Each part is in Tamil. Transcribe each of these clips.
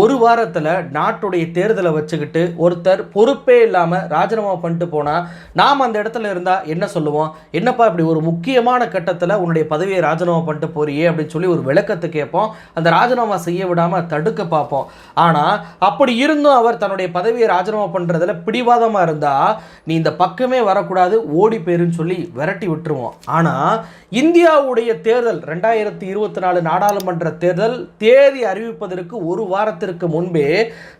ஒரு வாரத்தில் நாட்டுடைய தேர்தலை வச்சுக்கிட்டு ஒருத்தர் பொறுப்பே இல்லாமல் ராஜினாமா பண்ணிட்டு போனால் நாம் அந்த இடத்துல இருந்தால் என்ன சொல்லுவோம்? என்னப்பா இப்படி ஒரு முக்கியமான கட்டத்தில் உன்னுடைய பதவியை ராஜினாமா பண்ணிட்டு போறியே அப்படின்னு சொல்லி ஒரு விளக்கத்தை கேட்போம். அந்த ராஜினாமா செய்ய விடாமல் தடுக்க பார்ப்போம். ஆனால் அப்படி இருந்தும் அவர் தன்னுடைய பதவியை ராஜினாமா பண்ணுறதுல பிடிவாதமாக இருந்தால் நீ இந்த பக்கமே வரக்கூடாது ஓடி போயிருன்னு சொல்லி விரட்டி விட்டுருவோம். ஆனால் இந்தியாவுடைய தேர்தல் ரெண்டாயிரத்தி இருபத்தி நாலு நாடாளுமன்ற தேர்தல் தேதி அறிவிப்பதற்கு ஒரு வாரத்திற்கு முன்பே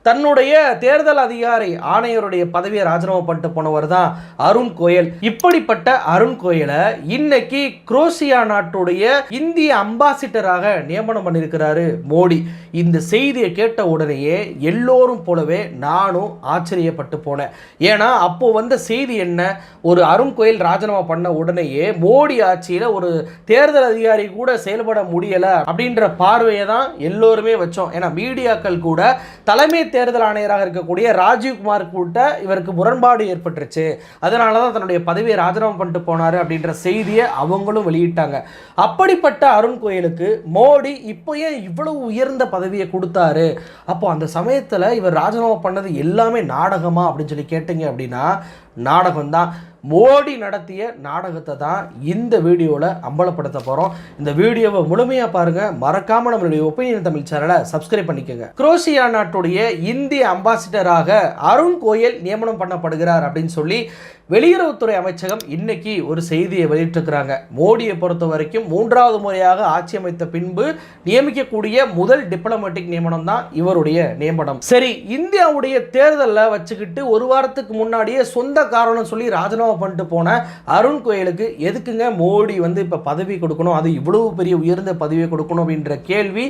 தன்னுடைய தேர்தல் அதிகாரி ஆணையருடைய பதவியை ராஜினாமா பண்ணிட்டு போனவர் தான் அருண் கோயல். இப்படிப்பட்ட அருண் கோயலை இன்னைக்கு குரோசியா நாட்டுடைய இந்திய அம்பாசிடராக நியமனம் பண்ணியிருக்கிறாரு மோடி. இந்த செய்தியை கேட்ட உடனேயே எல்லோரும் போலவே நானும் ஆச்சரியப்பட்டு போனேன். ஏன்னா அப்போ வந்த செய்தி என்ன? ஒரு அருண் கோயில் ராஜினாமா பண்ண உடனேயே மோடி ஆட்சியில் ஒரு தேர்தல் அதிகாரி கூட செயல்பட முடியலை அப்படின்ற பார்வையை தான் எல்லோருமே வச்சோம். ஏன்னா மீடியாக்கள் கூட தலைமை தேர்தல் ஆணையராக இருக்கக்கூடிய ராஜீவ்குமார் கூட்ட இவருக்கு முரண்பாடு ஏற்பட்டுருச்சு. அதனால தான் தன்னுடைய பதவியை ராஜினாமா பண்ணிட்டு போனார் அப்படின்ற செய்தியை அவங்களும் வெளியிட்டாங்க. அப்படிப்பட்ட அருண் கோயிலுக்கு மோடி இப்போ ஏன் இவ்வளவு உயர்ந்த பதவியை கொடுத்தாரு. அப்போ அந்த சமயத்தில் இவர் ராஜினாமா பண்ணது எல்லாமே நாடகமா அப்படின்னு சொல்லி கேட்டீங்க அப்படின்னா நாடகம் தான் மோடி நடத்திய நாடகத்தை தான் இந்த வீடியோவில் அம்பலப்படுத்த போகிறோம் இந்த வீடியோவை முழுமையாக பாருங்கள் மறக்காமல் நம்மளுடைய ஒப்பீனியன் தமிழ் சேனலை சப்ஸ்கிரைப் பண்ணிக்கோங்க. குரோசியா நாட்டுடைய இந்திய அம்பாசிடராக அருண் கோயல் நியமனம் பண்ணப்படுகிறார் அப்படின்னு சொல்லி வெளியுறவுத்துறை அமைச்சகம் இன்னைக்கு ஒரு செய்தியை வெளியிட்டிருக்கிறாங்க. மோடியை பொறுத்த வரைக்கும் மூன்றாவது முறையாக ஆட்சி அமைத்த பின்பு நியமிக்கக்கூடிய முதல் டிப்ளமேட்டிக் நியமனம் தான் இவருடைய நியமனம். சரி இந்தியாவுடைய தேர்தலில் வச்சுக்கிட்டு ஒரு வாரத்துக்கு முன்னாடியே சொந்த காரணம் சொல்லி ராஜினாமா பண்ணிட்டு போன அருண் கோயலுக்கு எதுக்குங்க மோடி வந்து இப்போ பதவி கொடுக்கணும்? அது இவ்வளவு பெரிய உயர்ந்த பதவியை கொடுக்கணும் அப்படின்ற கேள்வி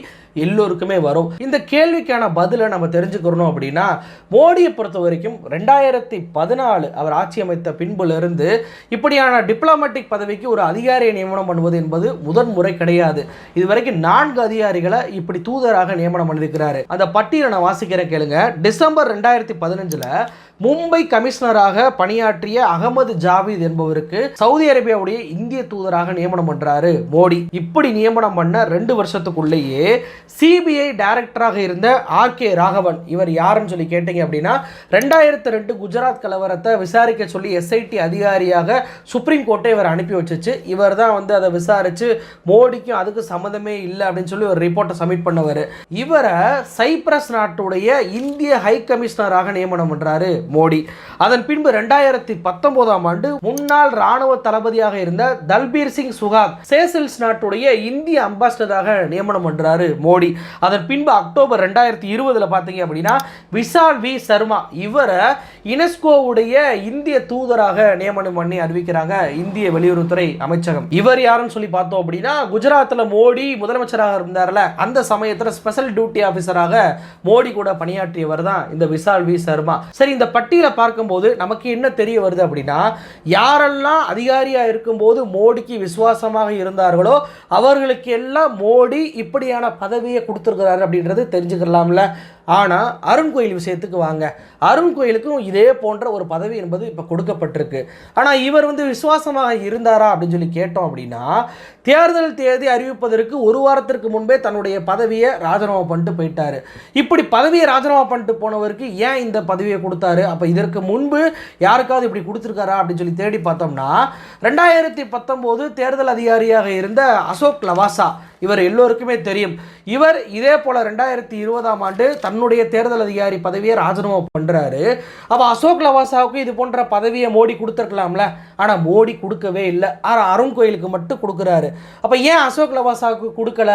எல்லோருக்குமே வரும். இந்த கேள்விக்கான பதிலை நம்ம தெரிஞ்சுக்கிறோம் அப்படின்னா மோடியை பொறுத்த வரைக்கும் ரெண்டாயிரத்தி பதினாலு அவர் ஆட்சி அமைத்த பின்புலிருந்து இப்படியான டிப்ளமேட்டிக் பதவிக்கு ஒரு அதிகாரியை நியமனம் பண்ணுவது என்பது முதன் முறை கிடையாது. இதுவரைக்கும் நான்கு அதிகாரிகளை இப்படி தூதராக நியமனம் பண்ணியிருக்கிறாரு. அந்த பட்டியலை நான் வாசிக்கிறேன் கேளுங்க. டிசம்பர் ரெண்டாயிரத்தி பதினஞ்சில் மும்பை கமிஷனராக பணியாற்றிய அகமது ஜாவித் என்பவருக்கு சவுதி அரேபியாவுடைய இந்திய தூதராக நியமனம் பண்றாரு மோடி. இப்படி நியமனம் பண்ண ரெண்டு வருஷத்துக்குள்ளேயே சிபிஐ டைரக்டராக இருந்த ஆர் கே ராகவன் இவர் யாருன்னு சொல்லி கேட்டீங்க அப்படின்னா ரெண்டாயிரத்தி ரெண்டு குஜராத் கலவரத்தை விசாரிக்க சொல்லி எஸ்ஐடி அதிகாரியாக சுப்ரீம் கோர்ட்டை இவர் அனுப்பி வச்சுச்சு. இவர் தான் வந்து அதை விசாரிச்சு மோடிக்கும் அதுக்கு சம்மந்தமே இல்லை அப்படின்னு சொல்லி ஒரு ரிப்போர்ட்டை சப்மிட் பண்ணவர். இவரை சைப்ரஸ் நாட்டுடைய இந்திய ஹை கமிஷனராக நியமனம் பண்றாரு மோடி. அதன் பின்பு ரெண்டாயிரத்தி பத்தொன்பதாம் ஆண்டு முன்னாள் ராணுவ தளபதியாக இருந்த தல்பீர் சிங் சுகாக் சேசல்ஸ் நாட்டுடைய இந்திய அம்பாசிடராக நியமனம் பண்றாரு மோடி. அதன் பின்பு அக்டோபர் ரெண்டாயிரத்தி இருபதுல பார்த்தீங்க அப்படின்னா விஷால் வி சர்மா இவரை யுனெஸ்கோவுடைய இந்திய தூதராக நியமனம் பண்ணி அறிவிக்கிறாங்க இந்திய வெளியுறவுத்துறை அமைச்சகம். இவர் யாருன்னு சொல்லி பார்த்தோம் அப்படின்னா குஜராத்தில் மோடி முதலமைச்சராக இருந்தார்ல அந்த சமயத்தில் ஸ்பெஷல் டியூட்டி ஆஃபீஸராக மோடி கூட பணியாற்றியவர் தான் இந்த விஷால் வி சர்மா. சரி இந்த பட்டியலை பார்க்கும்போது நமக்கு என்ன தெரிய வருது அப்படின்னா யாரெல்லாம் அதிகாரியாக இருக்கும்போது மோடிக்கு விசுவாசமாக இருந்தார்களோ அவர்களுக்கு எல்லாம் மோடி இப்படியான பதவியை கொடுத்துருக்கிறாரு அப்படின்றது தெரிஞ்சுக்கலாம்ல. ஆனால் அருண் கோயில் விஷயத்துக்கு வாங்க. அருண் கோயிலுக்கும் இதே போன்ற ஒரு பதவி என்பது இப்போ கொடுக்கப்பட்டிருக்கு. ஆனால் இவர் வந்து விசுவாசமாக இருந்தாரா அப்படின்னு சொல்லி கேட்டோம் அப்படின்னா தேர்தல் தேதி அறிவிப்பதற்கு ஒரு வாரத்திற்கு முன்பே தன்னுடைய பதவியை ராஜினாமா பண்ணிட்டு போயிட்டாரு. இப்படி பதவியை ராஜினாமா பண்ணிட்டு போனவருக்கு ஏன் இந்த பதவியை கொடுத்தாரு? அப்போ இதற்கு முன்பு யாருக்காவது இப்படி கொடுத்துருக்காரா அப்படின்னு சொல்லி தேடி பார்த்தோம்னா ரெண்டாயிரத்தி பத்தொம்போது தேர்தல் அதிகாரியாக இருந்த அசோக் லவாசா இவர் எல்லோருக்குமே தெரியும். இவர் இதே போல ரெண்டாயிரத்தி இருபதாம் ஆண்டு தன்னுடைய தேர்தல் அதிகாரி பதவியை ராஜினாமா பண்ணுறாரு அப்போ அசோக் லவாசாவுக்கு இது போன்ற பதவியை மோடி கொடுத்துருக்கலாம்ல. ஆனால் மோடி கொடுக்கவே இல்லை. ஆனால் அருண் கோயிலுக்கு மட்டும் கொடுக்குறாரு. அப்போ ஏன் அசோக் லவாசாவுக்கு கொடுக்கல?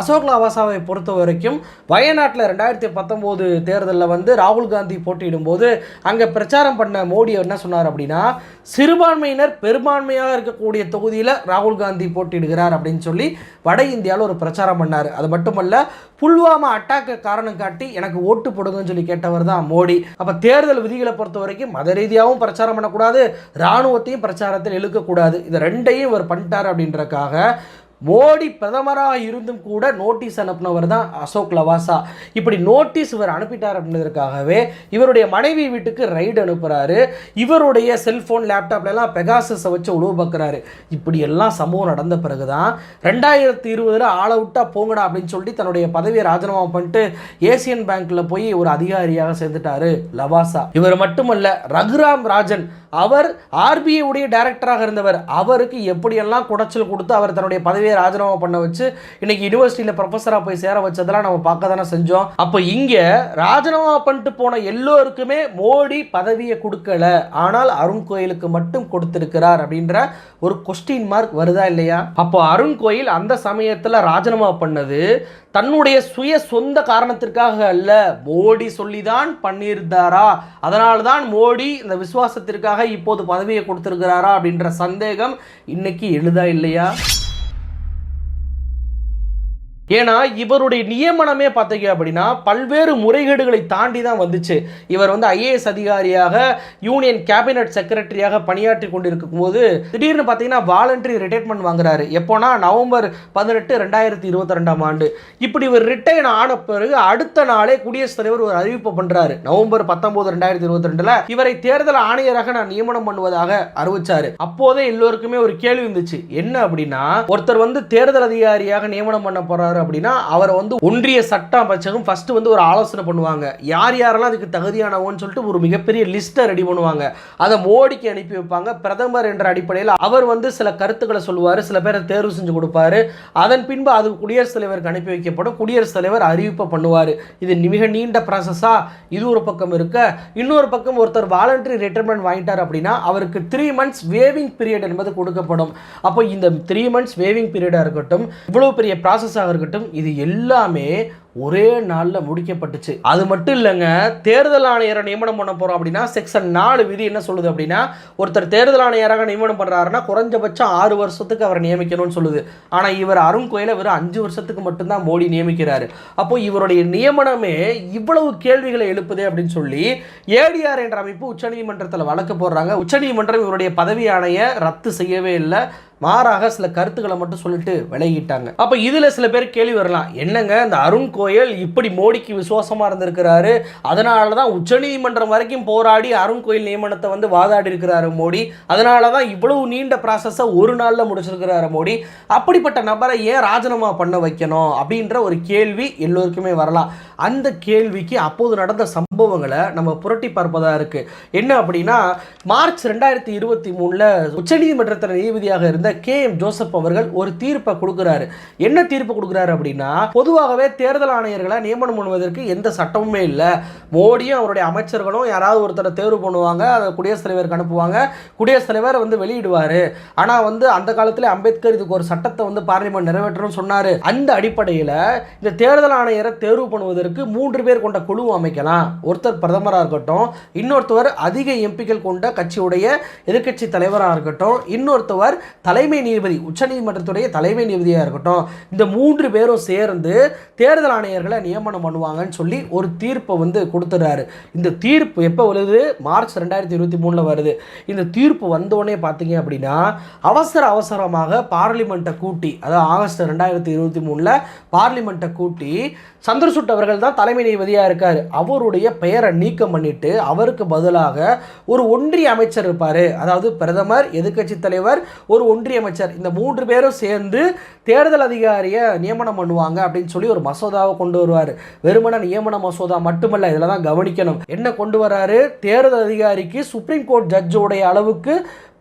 அசோக் லவாசாவை பொறுத்த வரைக்கும் வயநாட்டில் ரெண்டாயிரத்தி பத்தொம்போது தேர்தலில் வந்து ராகுல் காந்தி போட்டியிடும் போது அங்கே பிரச்சாரம் பண்ண மோடி என்ன சொன்னார் அப்படின்னா சிறுபான்மையினர் பெரும்பான்மையாக இருக்கக்கூடிய தொகுதியில் ராகுல் காந்தி போட்டியிடுகிறார் அப்படின்னு சொல்லி வட இந்திய இந்தியாவில் ஒரு பிரச்சாரம் பண்ணார். அது மட்டுமல்ல புல்வாமா அட்டாக்கை காரணம் காட்டி எனக்கு ஓட்டு போடுங்கன்னு சொல்லி கேட்டவர் தான் மோடி. அப்போ தேர்தல் விதிகளை பொறுத்த வரைக்கும் மத ரீதியாகவும் பிரச்சாரம் பண்ணக்கூடாது இராணுவத்தையும் பிரச்சாரத்தில் இழுக்கக்கூடாது. இது ரெண்டையும் இவர் பண்ணிட்டார் அப்படின்றக்காக மோடி பிரதமராக இருந்தும் கூட நோட்டீஸ் அனுப்பினவர் தான் அசோக் லவாசா. இப்படி நோட்டீஸ் இவர் அனுப்பிட்டார் அப்படின்றதுக்காகவே இவருடைய மனைவி வீட்டுக்கு ரைடு அனுப்புகிறாரு இவருடைய செல்ஃபோன் லேப்டாப்லாம் பெகாசஸை வச்சு உழவு பார்க்குறாரு இப்படி எல்லாம் சம்பவம் நடந்த பிறகு தான் ரெண்டாயிரத்தி இருபதில் ஆள் விட்டா போங்கடா அப்படின்னு சொல்லி தன்னுடைய பதவியை ராஜினாமா பண்ணிட்டு ஏசியன் பேங்க்கில் போய் ஒரு அதிகாரியாக சேர்ந்துட்டாரு லவாசா. இவர் மட்டுமல்ல ரகுராம் ராஜன். அவர் ஆர்பிஐ உடைய டைரக்டராக இருந்தவர். அவருக்கு எப்படியெல்லாம் குடைச்சல் கொடுத்து அவர் தன்னுடைய பதவியை ராஜினாமா பண்ண வச்சு இன்னைக்கு யூனிவர்சிட்டியில் ப்ரொஃபஸராக போய் சேர வச்சதெல்லாம் நம்ம பார்க்க தானே செஞ்சோம். அப்போ இங்கே ராஜினாமா பண்ணிட்டு போன எல்லோருக்குமே மோடி பதவியை கொடுக்கல. ஆனால் அருண் கோயிலுக்கு மட்டும் கொடுத்திருக்கிறார் அப்படின்ற ஒரு கொஸ்டின் மார்க் வருதா இல்லையா? அப்போ அருண் கோயில் அந்த சமயத்தில் ராஜினாமா பண்ணது தன்னுடைய சுய சொந்த காரணத்திற்காக அல்ல மோடி சொல்லிதான் பண்ணியிருந்தாரா? அதனால தான் மோடி இந்த விசுவாசத்திற்காக இப்போது பதவியை கொடுத்திருக்கிறாரா அப்படின்ற சந்தேகம் இன்னைக்கு எழுதா இல்லையா? ஏன்னா இவருடைய நியமனமே பார்த்தீங்க அப்படின்னா பல்வேறு முறைகேடுகளை தாண்டி தான் வந்துச்சு. இவர் வந்து ஐஏஎஸ் அதிகாரியாக யூனியன் கேபினட் செக்ரட்டரியாக பணியாற்றி கொண்டிருக்கும் போது திடீர்னு பார்த்தீங்கன்னா வாலண்டரி ரிட்டைர்மெண்ட் வாங்குறாரு. எப்போனா நவம்பர் பதினெட்டு ரெண்டாயிரத்தி இருபத்தி ரெண்டாம் ஆண்டு. இப்படி இவர் ரிட்டையர் ஆன பிறகு அடுத்த நாளே குடியரசுத் தலைவர் ஒரு அறிவிப்பு பண்றாரு. நவம்பர் பத்தொன்பது ரெண்டாயிரத்தி இருபத்தி ரெண்டுல இவரை தேர்தல் ஆணையராக நான் நியமனம் பண்ணுவதாக அறிவிச்சாரு. அப்போதே எல்லோருக்குமே ஒரு கேள்வி இருந்துச்சு. என்ன அப்படின்னா ஒருத்தர் வந்து தேர்தல் அதிகாரியாக நியமனம் பண்ண போறாரு. பண்ணுவார் அப்படின்னா அவரை வந்து ஒன்றிய சட்ட அமைச்சகம் ஃபர்ஸ்ட் வந்து ஒரு ஆலோசனை பண்ணுவாங்க. யார் யாரெல்லாம் அதுக்கு தகுதியானவன்னு சொல்லிட்டு ஒரு மிகப்பெரிய லிஸ்ட்டை ரெடி பண்ணுவாங்க. அதை மோடிக்கு அனுப்பி வைப்பாங்க. பிரதமர் என்ற அடிப்படையில் அவர் வந்து சில கருத்துக்களை சொல்லுவார். சில பேரை தேர்வு செஞ்சு கொடுப்பாரு. அதன் பின்பு அது குடியரசுத் தலைவருக்கு அனுப்பி வைக்கப்படும். குடியரசுத் தலைவர் அறிவிப்பை பண்ணுவார். இது மிக நீண்ட ப்ராசஸா இது ஒரு பக்கம் இருக்க. இன்னொரு பக்கம் ஒருத்தர் வாலண்டரி ரிட்டைர்மெண்ட் வாங்கிட்டார் அப்படின்னா அவருக்கு த்ரீ மந்த்ஸ் வேவிங் பீரியட் என்பது கொடுக்கப்படும். அப்போ இந்த த்ரீ மந்த்ஸ் வேவிங் பீரியடாக இருக்கட்டும் இவ்வளோ பெரிய ப்ராசஸாக இருக்கட்டும் இருக்கட்டும் இது எல்லாமே ஒரே நாளில் முடிக்கப்பட்டுச்சு. அது மட்டும் இல்லைங்க தேர்தல் ஆணையரை நியமனம் பண்ண போகிறோம் அப்படின்னா செக்ஷன் நாலு விதி என்ன சொல்லுது அப்படின்னா ஒருத்தர் தேர்தல் ஆணையராக நியமனம் பண்ணுறாருன்னா குறைஞ்சபட்சம் ஆறு வருஷத்துக்கு அவரை நியமிக்கணும்னு சொல்லுது. ஆனால் இவர் அருண் கோயிலை வெறும் அஞ்சு வருஷத்துக்கு மட்டும்தான் மோடி நியமிக்கிறார். அப்போ இவருடைய நியமனமே இவ்வளவு கேள்விகளை எழுப்புதே அப்படின்னு சொல்லி ஏடிஆர் என்ற அமைப்பு உச்சநீதிமன்றத்தில் வழக்கு போடுறாங்க. உச்சநீதிமன்றம் இவருடைய பதவி ஆணையை ரத்து செய்யவே இல்லை. மாறாக சில கருத்துக்களை மட்டும் சொல்லிட்டு விலகிட்டாங்க. அப்போ இதில் சில பேர் கேள்வி வரலாம். என்னங்க இந்த அருண் கோயில் இப்படி மோடிக்கு விசுவாசமாக இருந்திருக்கிறாரு. அதனால தான் உச்சநீதிமன்றம் வரைக்கும் போராடி அருண் கோயில் நியமனத்தை வந்து வாதாடி இருக்கிறாரு மோடி. அதனால தான் இவ்வளவு நீண்ட ப்ராசஸை ஒரு நாளில் முடிச்சிருக்கிறாரு மோடி. அப்படிப்பட்ட நபரை ஏன் ராஜினாமா பண்ண வைக்கணும் அப்படின்ற ஒரு கேள்வி எல்லோருக்குமே வரலாம். அந்த கேள்விக்கு அப்போது நடந்த சம்பவங்களை நம்ம புரட்டி பார்ப்பதாக இருக்கு. என்ன அப்படின்னா மார்ச் ரெண்டாயிரத்தி இருபத்தி மூணில் உச்சநீதிமன்றத்தில் நீதிபதியாக இருந்த கே எம் ஜோசப் அவர்கள் ஒரு தீர்ப்பை கொடுக்குறாரு. என்ன தீர்ப்பு கொடுக்குறாரு அப்படின்னா பொதுவாகவே தேர்தல் ஆணையர்களை நியமனம் பண்ணுவதற்கு எந்த சட்டமுமே இல்லை. மோடியும் அவருடைய அமைச்சர்களும் யாராவது ஒருத்தரை தேர்வு பண்ணுவாங்க அதை குடியரசுத் தலைவருக்கு அனுப்புவாங்க குடியரசுத் தலைவர் வந்து வெளியிடுவார். ஆனால் வந்து அந்த காலத்தில் அம்பேத்கர் இதுக்கு ஒரு சட்டத்தை வந்து பார்லிமெண்ட் நிறைவேற்றணும்னு சொன்னார். அந்த அடிப்படையில் இந்த தேர்தல் ஆணையரை தேர்வு பண்ணுவதற்கு மூன்று பேர் கொண்ட குழு அமைக்கலாம். ஒருத்தர் பிரதமராக இருக்கட்டும் இன்னொருத்தவர் அதிக எம்பிக்கள் கொண்ட கட்சியுடைய எதிர்கட்சி தலைவராக இருக்கட்டும் இன்னொருத்தவர் தலைமை நீதிபதி உச்சநீதிமன்றத்துடைய தலைமை நீதிபதியாக இருக்கட்டும். இந்த மூன்று பேரும் சேர்ந்து தேர்தல் ஆணையர்களை நியமனம் பண்ணுவாங்கன்னு சொல்லி ஒரு தீர்ப்பை வந்து கொடுத்துட்றாரு. இந்த தீர்ப்பு எப்போ வருது? மார்ச் ரெண்டாயிரத்தி இருபத்தி மூணில் வருது. இந்த தீர்ப்பு வந்தோடனே பார்த்தீங்க அப்படின்னா அவசர அவசரமாக பார்லிமெண்ட்டை கூட்டி அதாவது ஆகஸ்ட் ரெண்டாயிரத்தி இருபத்தி மூணில் பார்லிமெண்ட்டை கூட்டி சந்திரசூட் அவர்கள் தான் தலைமை நீதிபதியாக இருக்கார். அவருடைய பெயரை நீக்கம் பண்ணிட்டு அவருக்கு பதிலாக ஒரு ஒன்றிய அமைச்சர் இருப்பார். அதாவது பிரதமர் எதிர்க்கட்சி தலைவர் ஒரு ஒன்றிய அமைச்சர். இந்த மூன்று பேரும் சேர்ந்து தேர்தல் அதிகாரியை நியமனம் பண்ணுவாங்க அப்படின்னு சொல்லி ஒரு மசோதாவை கொண்டு வருவார். வெறுமன நியமன மசோதா மட்டுமல்ல இதில் தான் கவனிக்கணும். என்ன கொண்டு வராரு? தேர்தல் அதிகாரிக்கு சுப்ரீம் கோர்ட் ஜட்ஜோடைய அளவுக்கு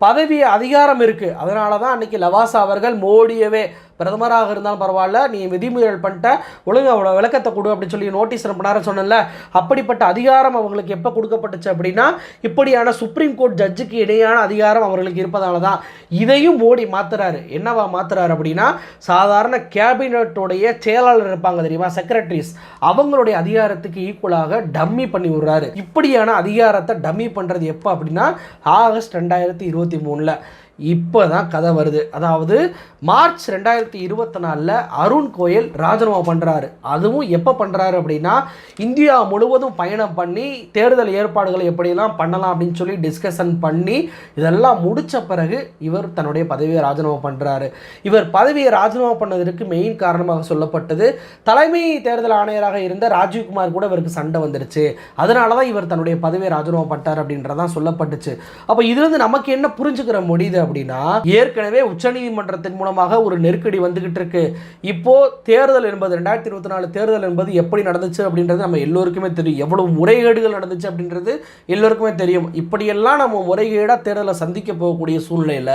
பதவி அதிகாரம் இருக்குது அதனால தான் அன்னைக்கு லவாசா அவர்கள் மோடியவே பிரதமராக இருந்தாலும் பரவாயில்ல நீ விதிமீறல் பண்ணிட்ட ஒழுங்கு அவ்வளோ விளக்கத்தை கொடு அப்படின்னு சொல்லி நோட்டீஸ் அனுப்பினார சொன்னல அப்படிப்பட்ட அதிகாரம் அவங்களுக்கு எப்போ கொடுக்கப்பட்டுச்சு அப்படின்னா இப்படியான சுப்ரீம் கோர்ட் ஜட்ஜுக்கு இடையான அதிகாரம் அவர்களுக்கு இருப்பதால தான் இதையும் மோடி மாத்துறாரு. என்னவா மாத்துறாரு அப்படின்னா சாதாரண கேபினட்டோடைய செயலாளர் இருப்பாங்க தெரியுமா செக்ரட்டரிஸ் அவங்களுடைய அதிகாரத்துக்கு ஈக்குவலாக டம்மி பண்ணி விடுறாரு. இப்படியான அதிகாரத்தை டம்மி பண்ணுறது எப்போ அப்படின்னா ஆகஸ்ட் ரெண்டாயிரத்தி இருபத்தி மூணில். இப்போ தான் கதை வருது. அதாவது மார்ச் ரெண்டாயிரத்தி இருபத்தி நாலில் அருண் கோயல் ராஜினாமா பண்ணுறாரு அதுவும் எப்போ பண்ணுறாரு அப்படின்னா இந்தியா முழுவதும் பயணம் பண்ணி தேர்தல் ஏற்பாடுகளை எப்படிலாம் பண்ணலாம் அப்படின்னு சொல்லி டிஸ்கஷன் பண்ணி இதெல்லாம் முடித்த பிறகு இவர் தன்னுடைய பதவியை ராஜினாமா பண்ணுறாரு இவர் பதவியை ராஜினாமா பண்ணதற்கு மெயின் காரணமாக சொல்லப்பட்டது தலைமை தேர்தல் ஆணையராக இருந்த ராஜீவ்குமார் கூட இவருக்கு சண்டை வந்துருச்சு. அதனால தான் இவர் தன்னுடைய பதவியை ராஜினாமா பண்ணிட்டார் அப்படின்றதான் சொல்லப்பட்டுச்சு. அப்போ இதுலேருந்து நமக்கு என்ன புரிஞ்சுக்கிற முடியுது அப்படின்னா ஏற்கனவே உச்சநீதிமன்றத்தின் மூலமாக ஒரு நெருக்கடி வந்துகிட்டு இருக்கு. இப்போ தேர்தல் என்பது ரெண்டாயிரத்தி இருபத்தி நாலு தேர்தல் என்பது எப்படி நடந்துச்சு அப்படின்றது நம்ம எல்லோருக்குமே தெரியும். எவ்வளவு முறைகேடுகள் நடந்துச்சு அப்படின்றது எல்லோருக்குமே தெரியும். இப்படியெல்லாம் நம்ம முறைகேடாக தேர்தலை சந்திக்க போகக்கூடிய சூழ்நிலையில்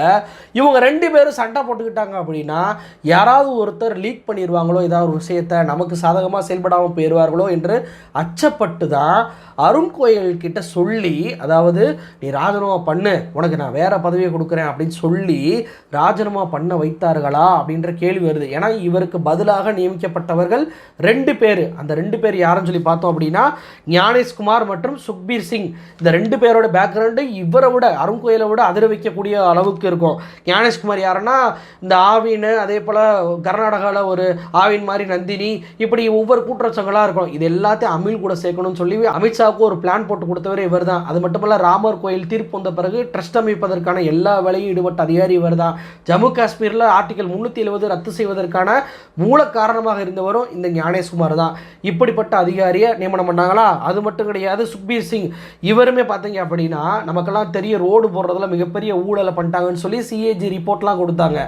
இவங்க ரெண்டு பேரும் சண்டை போட்டுக்கிட்டாங்க அப்படின்னா யாராவது ஒருத்தர் லீக் பண்ணிடுவாங்களோ ஏதாவது ஒரு விஷயத்தை நமக்கு சாதகமாக செயல்படாமல் போயிடுவார்களோ என்று அச்சப்பட்டு தான் அருண் கோயல் கிட்ட சொல்லி அதாவது நீ ராஜினாமா பண்ணு. உனக்கு நான் வேற பதவியை கொடுக்குறேன் அப்படின்னு சொல்லி ராஜினாமா பண்ண வைத்தார்களா அப்படின்ற கேள்வி வருது. ஏன்னா இவருக்கு பதிலாக நியமிக்கப்பட்டவர்கள் ரெண்டு பேர். அந்த ரெண்டு பேர் யாருன்னு சொல்லி பார்த்தோம் அப்படின்னா ஞானேஷ்குமார் மற்றும் சுக்பீர் சிங். இந்த ரெண்டு பேரோட பேக்ரவுண்டு இவரை விட அருண் கோயிலை விட அதிர வைக்கக்கூடிய அளவுக்கு இருக்கும். ஞானேஷ்குமார் யாருன்னா இந்த ஆவின் அதே போல் கர்நாடகாவில் ஒரு ஆவின் மாதிரி நந்தினி இப்படி ஒவ்வொரு கூட்டுறச்சங்களாக இருக்கும். இது எல்லாத்தையும் அமில் கூட சேர்க்கணும்னு சொல்லி அமித்ஷாவுக்கு ஒரு பிளான் போட்டு கொடுத்தவர் இவர் தான் அது மட்டும் இல்ல ராமர் கோயில் தீர்ப்பு வந்த பிறகு ட்ரஸ்ட் அமைப்பதற்கான எல்லா வேலையும் ஈடுபட்ட அதிகாரி இவர் தான் ஜம்மு காஷ்மீரில் ஆர்டிகல் முந்நூற்றி எழுபது ரத்து செய்வதற்கான மூல காரணமாக இருந்தவரும் இந்த ஞானேஷ்குமார் தான் இப்படிப்பட்ட அதிகாரியை நியமனம் பண்ணாங்களா? அது மட்டும் கிடையாது சுக்பீர் சிங். இவருமே பார்த்தீங்க அப்படின்னா நமக்கெல்லாம் தெரிய ரோடு போடுறதுல மிகப்பெரிய ஊழலை பண்ணிட்டாங்கன்னு சொல்லி சிஏஜி ரிப்போர்ட்லாம் கொடுத்தாங்க.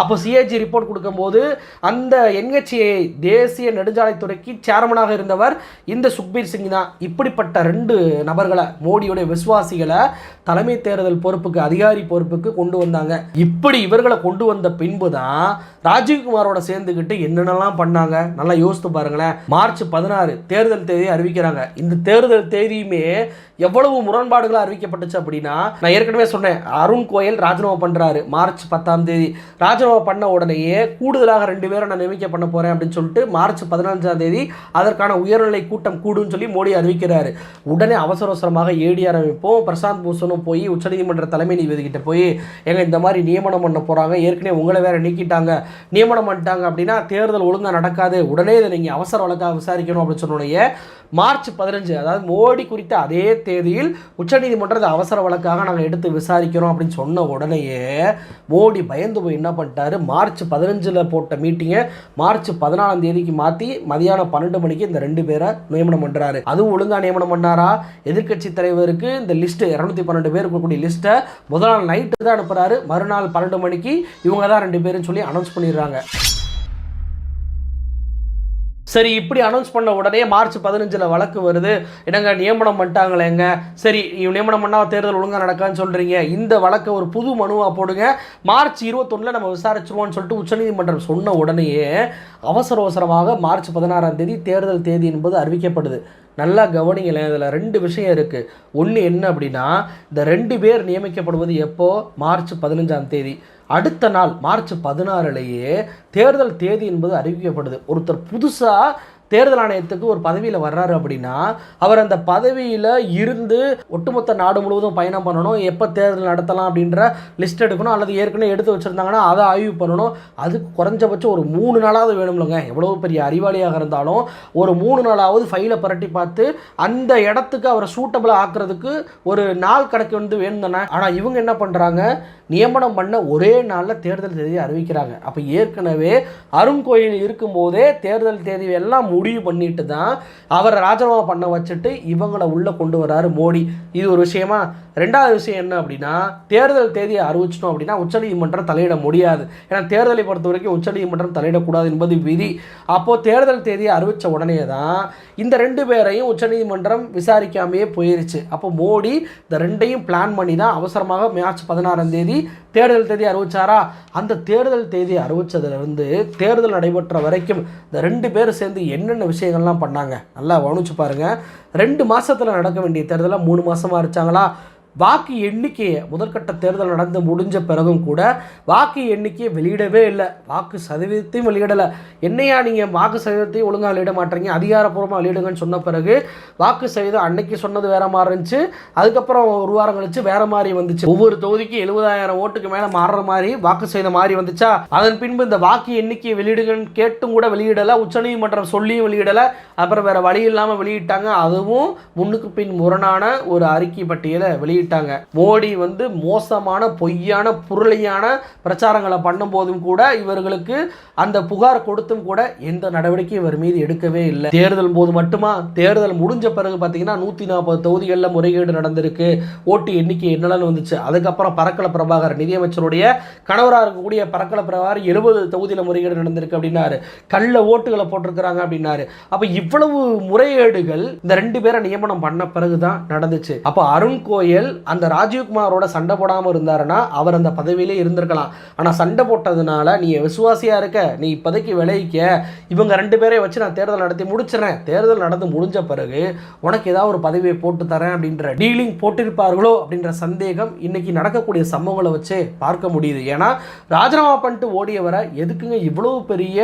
அப்போ சிஏஜி ரிப்போர்ட் கொடுக்கும்போது அந்த என்ஹெச்ஏ தேசிய நெடுஞ்சாலைத்துறைக்கு சேர்மனாக இருந்தவர் இந்த சுக்பீர் சிங் தான். இப்படிப்பட்ட ரெண்டு நபர்களை மோடியுடைய விசுவாசிகளை தலைமை தேர்தல் பொறுப்புக்கு அதிகாரி பொறுப்புக்கு கொண்டு வந்தாங்க. இப்படி இவர்களை கொண்டு வந்த பின்பு தான் ராஜீவ்குமாரோட சேர்ந்துக்கிட்டு என்னென்னலாம் பண்ணாங்க? நல்லா யோசித்து பாருங்களேன். மார்ச் பதினாறு தேர்தல் தேதி அறிவிக்கிறாங்க. இந்த தேர்தல் தேதியுமே எவ்வளவு முரண்பாடுகளாக அறிவிக்கப்பட்டுச்சு அப்படின்னா நான் ஏற்கனவே சொன்னேன் அருண் கோயல் ராஜினாமா பண்ணுறாரு மார்ச் பத்தாம் தேதி. ராஜினாமா பண்ண உடனேயே கூடுதலாக ரெண்டு பேரை நான் நியமிக்க பண்ண போகிறேன் அப்படின்னு சொல்லிட்டு மார்ச் பதினஞ்சாம் தேதி அதற்கான உயர்நிலை கூட்டம் கூடுன்னு சொல்லி மோடி அறிவிக்கிறாரு. உடனே அவசர அவசரமாக ஏடிஆர் அமைப்போம் பிரசாந்த் பூஷனும் போய் உச்சநீதிமன்ற தலைமை நீதிபதி கிட்ட போய் எங்க இந்த மாதிரி நியமனம் பண்ண போகிறாங்க ஏற்கனவே உங்களை வேற நீக்கிட்டாங்க. நியமனம் பண்ணிட்டாங்க அப்படின்னா தேர்தல் ஒழுங்காக நடக்காது. உடனே இதை நீங்கள் அவசர வழக்காக விசாரிக்கணும். அப்படின்னு சொன்னோடனே மார்ச் பதினஞ்சு அதாவது மோடி குறித்த அதே தேதியில் உச்சநீதிமன்றத்தை அவசர வழக்காக நாங்கள் எடுத்து விசாரிக்கிறோம் அப்படின்னு சொன்ன உடனேயே மோடி பயந்து போய் என்ன பண்ணிட்டாரு மார்ச் பதினஞ்சில் போட்ட மீட்டிங்கை மார்ச் பதினாலாம் தேதிக்கு மாற்றி மதியானம் பன்னெண்டு மணிக்கு இந்த ரெண்டு பேரை நியமனம் பண்ணுறாரு அதுவும் ஒழுங்காக நியமனம் பண்ணாரா? எதிர்க்கட்சி தலைவருக்கு இந்த லிஸ்ட்டு இரநூத்தி பன்னெண்டு பேர் இருக்கக்கூடிய லிஸ்ட்டை முதல் நாள் நைட்டு தான் அனுப்புகிறாரு மறுநாள் பன்னெண்டு மணிக்கு இவங்க தான் ரெண்டு பேரும் சொல்லி அனௌன்ஸ் பண்ணிடுறாங்க. சரி இப்படி அனௌன்ஸ் பண்ண உடனே மார்ச் பதினஞ்சில் வழக்கு வருது. என்னங்க நியமனம் பண்ணிட்டாங்களேங்க சரி நியமனம் பண்ணால் தேர்தல் ஒழுங்காக நடக்கான்னு சொல்கிறீங்க இந்த வழக்கை ஒரு புது மனுவாக போடுங்க. மார்ச் இருபத்தொன்னில் நம்ம விசாரிச்சிருவோம்னு சொல்லிட்டு உச்சநீதிமன்றம் சொன்ன உடனேயே அவசர அவசரமாக மார்ச் பதினாறாம் தேதி தேர்தல் தேதி என்பது அறிவிக்கப்படுது நல்லா கவனிங்களேன் இதில் ரெண்டு விஷயம் இருக்குது ஒன்று என்ன அப்படின்னா இந்த ரெண்டு பேர் நியமிக்கப்படுவது எப்போது மார்ச் பதினஞ்சாம் தேதி. அடுத்த நாள் மார்ச் பதினாறுலேயே தேர்தல் தேதி என்பது அறிவிக்கப்படுது. ஒருத்தர் புதுசாக தேர்தல் ஆணையத்துக்கு ஒரு பதவியில் வர்றாரு அப்படின்னா அவர் அந்த பதவியில் இருந்து ஒட்டுமொத்த நாடு முழுவதும் பயணம் பண்ணணும் எப்போ தேர்தல் நடத்தலாம் அப்படின்ற லிஸ்ட் எடுக்கணும் அல்லது ஏற்கனவே எடுத்து வச்சுருந்தாங்கன்னா அதை ஆய்வு பண்ணணும். அதுக்கு குறைஞ்சபட்சம் ஒரு மூணு நாளாவது வேணும்லங்க. எவ்வளோ பெரிய அறிவாளியாக இருந்தாலும் ஒரு மூணு நாளாவது ஃபைலை புரட்டி பார்த்து அந்த இடத்துக்கு அவரை சூட்டபிளாக ஆக்குறதுக்கு ஒரு நாள் கணக்கு வந்து வேணும் தானே ஆனால் இவங்க என்ன பண்ணுறாங்க நியமனம் பண்ண ஒரே நாளில் தேர்தல் தேதியை அறிவிக்கிறாங்க. அப்போ ஏற்கனவே அருண் கோயில் இருக்கும்போதே தேர்தல் தேதி எல்லாம் முடிவு பண்ணிட்டு தான் அவரை ராஜினாமா பண்ண வச்சுட்டு இவங்களை உள்ளே கொண்டு வராரு மோடி. இது ஒரு விஷயமா? ரெண்டாவது விஷயம் என்ன அப்படின்னா தேர்தல் தேதியை அறிவிச்சிட்டோம் அப்படின்னா உச்சநீதிமன்றம் தலையிட முடியாது. ஏன்னா தேர்தலை பொறுத்த வரைக்கும் உச்சநீதிமன்றம் தலையிடக்கூடாது என்பது விதி. அப்போது தேர்தல் தேதியை அறிவித்த உடனே தான் இந்த ரெண்டு பேரையும் உச்சநீதிமன்றம் விசாரிக்காமையே போயிருச்சு. அப்போ மோடி இந்த ரெண்டையும் பிளான் பண்ணி தான் அவசரமாக மார்ச் பதினாறாம் தேதி தேர்தல் தேதி அறிவிச்சாரா? அந்த தேர்தல் தேதி அறிவிச்சதுலேருந்து தேர்தல் நடைபெற்ற வரைக்கும் இந்த ரெண்டு பேரும் சேர்ந்து என்னென்ன விஷயங்கள்லாம் பண்ணாங்க? நல்லா கவனிச்சு பாருங்க. ரெண்டு மாசத்துல நடக்க வேண்டிய தேர்தலை மூணு மாசமா இருச்சாங்களா? வாக்கு எண்ணிக்கையை முதற்கட்ட தேர்தல் நடந்து முடிஞ்ச பிறகும் கூட வாக்கு எண்ணிக்கையை வெளியிடவே இல்லை. வாக்கு சதவீதத்தையும் வெளியிடலை. என்னையா நீங்கள் வாக்கு சதவீதத்தையும் ஒழுங்காக வெளியிட மாட்டீங்க? அதிகாரப்பூர்வமாக வெளியிடுங்கன்னு சொன்ன பிறகு வாக்கு சதவீதம் அன்னைக்கு சொன்னது வேற மாதிரி இருந்துச்சு. அதுக்கப்புறம் ஒரு வாரம் கழிச்சு வேற மாதிரி வந்துச்சு. ஒவ்வொரு தொகுதிக்கு எழுபதாயிரம் ஓட்டுக்கு மேலே மாறுற மாதிரி வாக்கு சதவீதம் மாறி வந்துச்சா? அதன் பின்பு இந்த வாக்கு எண்ணிக்கையை வெளியிடுங்கன்னு கேட்டும் கூட வெளியிடலை. உச்சநீதிமன்றம் சொல்லியும் வெளியிடலை. அப்புறம் வேற வழி இல்லாமல் வெளியிட்டாங்க. அதுவும் முன்னுக்கு பின் முரணான ஒரு அறிக்கை பட்டியலை வெளியிட வெளியிட்டாங்க. மோடி வந்து மோசமான பொய்யான புரளியான பிரச்சாரங்களை பண்ணும்போதும் கூட இவர்களுக்கு அந்த புகார் கொடுத்தும் கூட எந்த நடவடிக்கையும் இவர் மீது எடுக்கவே இல்லை. தேர்தல் போது மட்டுமா? தேர்தல் முடிஞ்ச பிறகு பார்த்தீங்கன்னா நூற்றி நாற்பது தொகுதிகளில் முறைகேடு நடந்திருக்கு. ஓட்டு எண்ணிக்கை என்னென்னு வந்துச்சு. அதுக்கப்புறம் பறக்கல பிரபாகர். நிதியமைச்சருடைய கணவராக இருக்கக்கூடிய பறக்கல பிரபாகர் எழுபது தொகுதியில் முறைகேடு நடந்திருக்கு அப்படின்னாரு. கள்ள ஓட்டுகளை போட்டிருக்கிறாங்க அப்படின்னாரு. அப்போ இவ்வளவு முறைகேடுகள் இந்த ரெண்டு பேரை நியமனம் பண்ண பிறகு தான் நடந்துச்சு. அப்போ அருண் கோயல் அந்த ராஜீவ்குமாரோட சண்டை போடாமல் இருந்தாருன்னா அவர் அந்த பதவியிலே இருந்திருக்கலாம். ஆனால் சண்டை போட்டதுனால நீ விசுவாசியா இருக்க நீ இப்போதைக்கு விளைவிக்க இவங்க ரெண்டு பேரையும் வச்சு நான் தேர்தல் நடத்தி முடிச்சிடறேன். தேர்தல் நடந்து முடிஞ்ச பிறகு உனக்கு ஏதாவது ஒரு பதவியை போட்டு தரேன் அப்படின்ற டீலிங் போட்டிருப்பார்களோ அப்படின்ற சந்தேகம் இன்னைக்கு நடக்கக்கூடிய சம்பவங்களை வச்சு பார்க்க முடியுது. ஏன்னா ராஜினாமா பண்ணிட்டு ஓடியவரை எதுக்குங்க இவ்வளவு பெரிய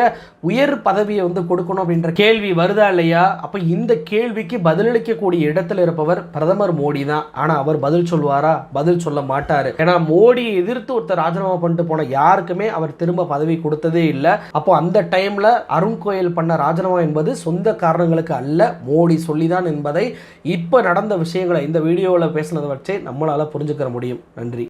உயர் பதவியை வந்து கொடுக்கணும் அப்படின்ற கேள்வி வருதா இல்லையா? அப்போ இந்த கேள்விக்கு பதிலளிக்கக்கூடிய இடத்துல இருப்பவர் பிரதமர் மோடி தான். ஆனால் அவர் பதில் சொல்வாரா பதில் சொல்ல மாட்டாரு. ஏன்னா மோடியை எதிர்த்து ஒருத்தர் ராஜினாமா பண்ணிட்டு போன யாருக்குமே அவர் திரும்ப பதவி கொடுத்ததே இல்லை. அப்போ அந்த டைம்ல அருண் கோயல் பண்ண ராஜினாமா என்பது சொந்த காரணங்களுக்கு அல்ல. மோடி சொல்லிதான் என்பதை இப்போ நடந்த விஷயங்களை இந்த வீடியோவில் பேசுனதை வச்சே நம்மளால புரிஞ்சுக்கிற முடியும். நன்றி.